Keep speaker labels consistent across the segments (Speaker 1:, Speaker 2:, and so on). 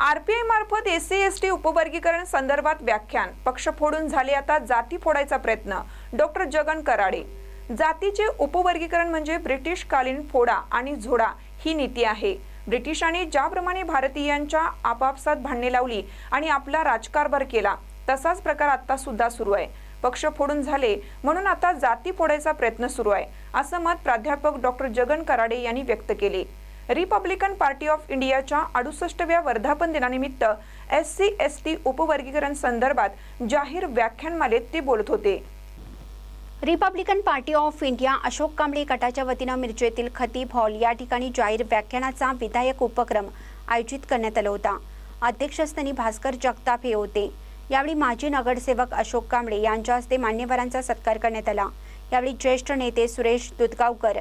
Speaker 1: RPI मार्फत S C S T उपवर्गीकरण संदर्भात व्याख्यान. पक्ष फोडून झाले आता जाती फोडायचा प्रयत्न. डॉक्टर जगन कराडे. जातीचे उपवर्गीकरण म्हणजे ब्रिटिशकालीन फोडा आणि झोडा ही नीती आहे. ब्रिटिशांनी ज्याप्रमाणे भारतीयांच्या आपापसात भांडणे लावली आणि आपला राजकारभार केला तसाच प्रकार आता सुद्धा सुरू आहे. पक्ष फोडून झाले म्हणून आता जाती फोडायचा प्रयत्न सुरू आहे असं मत प्राध्यापक डॉक्टर जगन कराडे यांनी व्यक्त केले. रिपब्लिकन पार्टी ऑफ इंडियाच्या अडुसष्टव्या वर्धापन दिनानिमित्त एस सी एस टी उपवर्गीकरण संदर्भात जाहीर व्याख्यानमालेत ते बोलत होते.
Speaker 2: Republican Party of India Ashok Kamble गटाच्या वतीनं मिरजेतील खतीब हॉल या ठिकाणी जाहीर व्याख्यानाचा विधायक उपक्रम आयोजित करण्यात आला होता. अध्यक्षस्थानी भास्कर जगताप हे होते. यावेळी माजी नगरसेवक अशोक कांबळे यांच्या हस्ते मान्यवरांचा सत्कार करण्यात आला. यावेळी ज्येष्ठ नेते Suresh Dudhgaonkar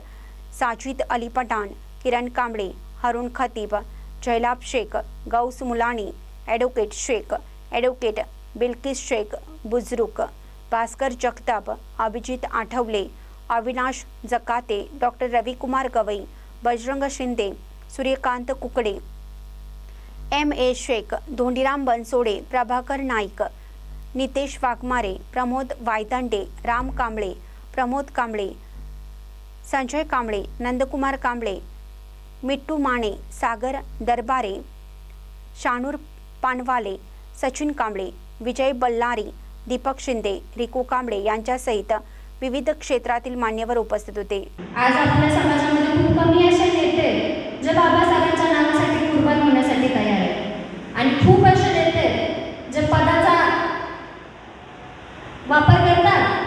Speaker 2: Sajid Ali Pathan Kiran Kamble Harun Khatib Jaylab Shaikh Gaus Mulani advocate Shaikh advocate Bilkis Shaikh Bujruk Bhaskar Jagtap Abhijit Athawale Avinash Jakate doctor Ravikumar Gawai Bajrang Shinde Suryakant Kukde M A Shaikh Dhondiram Bansode Prabhakar Naik Nitesh Waghmare Pramod Waydande Ram Kamble Pramod Kamble Sanjay Kamble Nandkumar Kamble Mittu Mane Sagar Darbare Shanur Panwale Sachin Kamble Vijay Ballari Deepak Shinde Riku Kamble यांच्यासहित विविध क्षेत्रातील मान्यवर उपस्थित होते.
Speaker 3: आज आपल्या समाजामध्ये खूप कमी असे नेते जे बाबासाहेबांच्या नावासाठी कुर्बान होण्यासाठी तयार आहेत. आणि खूप असे नेते जे पदाचा वापर करतात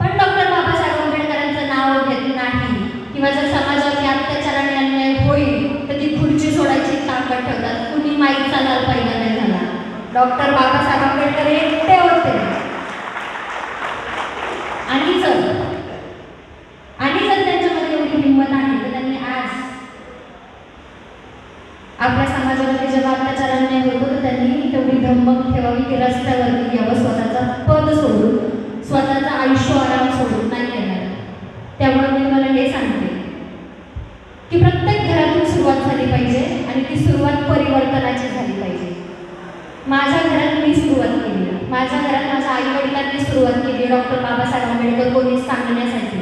Speaker 3: पण डॉक्टर बाबासाहेब आंबेडकरांचं नाव घेत नाही किंवा जर समाजावरती अत्याचार आणि अन्याय होईल तर ती खुर्ची सोडायची ताकद माईकचा कुणी लाल पहिला नाही झाला. डॉक्टर बाबासाहेब आंबेडकर हे कुठे होते. आणि जर आणि जर त्यांच्यामध्ये एवढी हिंमत आहे तर त्यांनी आज आपल्या समाजामध्ये जेव्हा अत्याचारांना होतो तर त्यांनी तेवढी धमक ठेवावी की रस्त्यावरती यावं स्वतःचा पद सोडून स्वतःचं आयुष्य आराम सोडून नाही येणार. त्यामुळे मी तुम्हाला हे सांगते की प्रत्येक आणि ती सुरुवात परिवर्तनाची झाली पाहिजे. माझ्या घरात मी सुरुवात केली. माझ्या घरात माझ्या आई वडिलांनी सुरुवात केली. डॉक्टर बाबासाहेब आंबेडकर कोणी सांगण्यासाठी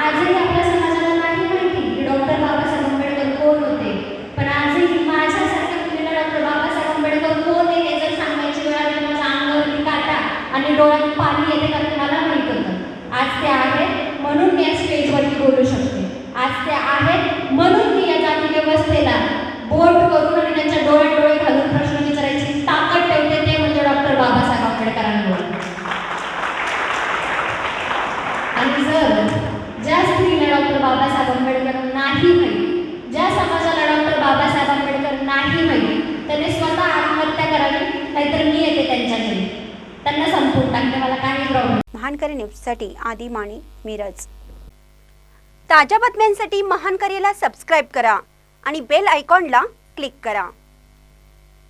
Speaker 3: आजही आपल्या समाजाला नाही माहिती की डॉक्टर बाबासाहेब आंबेडकर कोण होते पण आजही माझ्यासारख्या मुलीला डॉक्टर बाबासाहेब आंबेडकर कोण आहे हे जर सांगायची वेळ आली माझ्या अंगावरती काटा आणि डोळ्यात पाणी येते कारण मला माहीत होतं आज ते आहेत म्हणून मी या स्टेजवरती बोलू शकते आज ते आहेत म्हणून मी या जाती व्यवस्थेला बोट करून आणि त्यांच्या डोळ्यात डोळे घालून प्रश्न विचारायची ताकद ठेवते ते म्हणजे डॉक्टर बाबासाहेब आंबेडकरांमुळे आणि जर ज्या स्त्रीला डॉक्टर बाबासाहेब आंबेडकर नाही माहीत ज्या समाजाला डॉक्टर तर नाही. माहीत त्याने स्वतः आत्महत्या करावी नाहीतर मी येते त्यांच्या घरी. त्यांना संपून टाकते मला काही प्रॉब्लेम
Speaker 2: महानकरी न्यूजसाठी आदी माणी मिरज. ताज्या बातम्यांसाठी महानकरीला सबस्क्राईब करा आणि बेल आयकॉनला क्लिक करा.